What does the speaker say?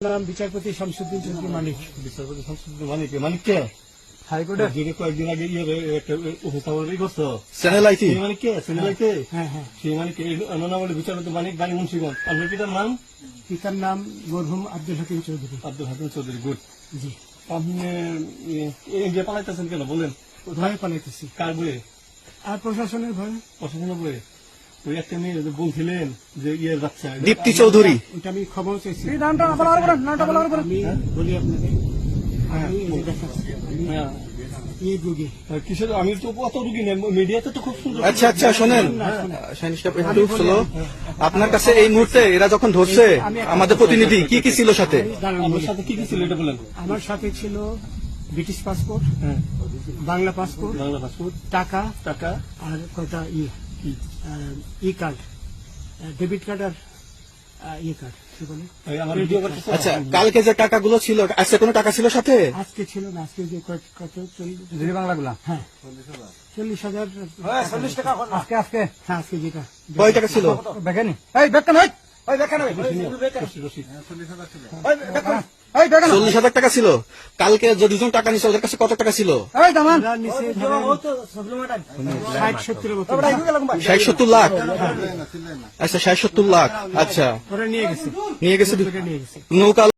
নাম বিচারপতি শামসুদ্দিন চৌধুরী মানিক বিচারপতি সংসদ মানিক মানিক কে হাইকোর্টের যিনি কয়েকদিন আগে ইয়ে একটা উপস্থাপন করছ চ্যানেল মানিক কে সিনেমাই হ্যাঁ হ্যাঁ সেই মানিক নাম বলে বিচারপতি মানিক বাণী মুন্সিগঞ্জ আপনার পিতার নাম পিতার নাম মরহুম আব্দুল হাকিম চৌধুরী আব্দুল হাকিম চৌধুরী গুড জি আপনি এই যে পালাইতেছেন কেন বলেন ভয়ে পালাইতেছি কার বইয়ে আর প্রশাসনের ভয়ে প্রশাসনের বইয়ে ওই একটা মেয়ে বলছিলেন যে ইয়ের বাচ্চা দীপ্তি চৌধুরী। ওটা আমি খবর চাইছি। নামটা বলার পরে নামটা বলার পরে আমি বলি আপনাকে। আমি হ্যাঁ। তো অত রুগী মিডিয়াতে তো খুব সুন্দর আচ্ছা আচ্ছা শোনেন। স্লো আপনার কাছে এই মুহূর্তে এরা যখন ধরছে আমাদের প্রতিনিধি কি কি ছিল সাথে? আমার সাথে কি কি ছিল এটা বলেন। আমার সাথে ছিল ব্রিটিশ পাসপোর্ট হ্যাঁ। বাংলা পাসপোর্ট বাংলা পাসপোর্ট টাকা টাকা। আর কটা ই কি ই কার্ড ডেবিট কার্ড আর ই কার্ড কি বলে? আচ্ছা কালকে যে টাকাগুলো ছিল আজকে কোনো টাকা ছিল সাথে? আজকে ছিল না আজকে যে কত- চল্লিশ বাংলাগুলা? হ্যাঁ। চল্লিশ হাজার। চল্লিশ টাকা আজকে আজকে? হ্যাঁ আজকে যেটা। কয় টাকা ছিল? দেখেনি। এই বেকান ওই বেকান রশিদ, রশিদ। চল্লিশ হাজার টাকা ছিল। কালকে যে দুজন টাকা নিচ্ছে ওদের কাছে কত টাকা ছিল? ষাট সত্তর লাখ? আচ্ছা ষাট সত্তর লাখ। আচ্ছা। নিয়ে গেছে। নিয়ে গেছে ওরা নিয়ে গেছে। নৌকা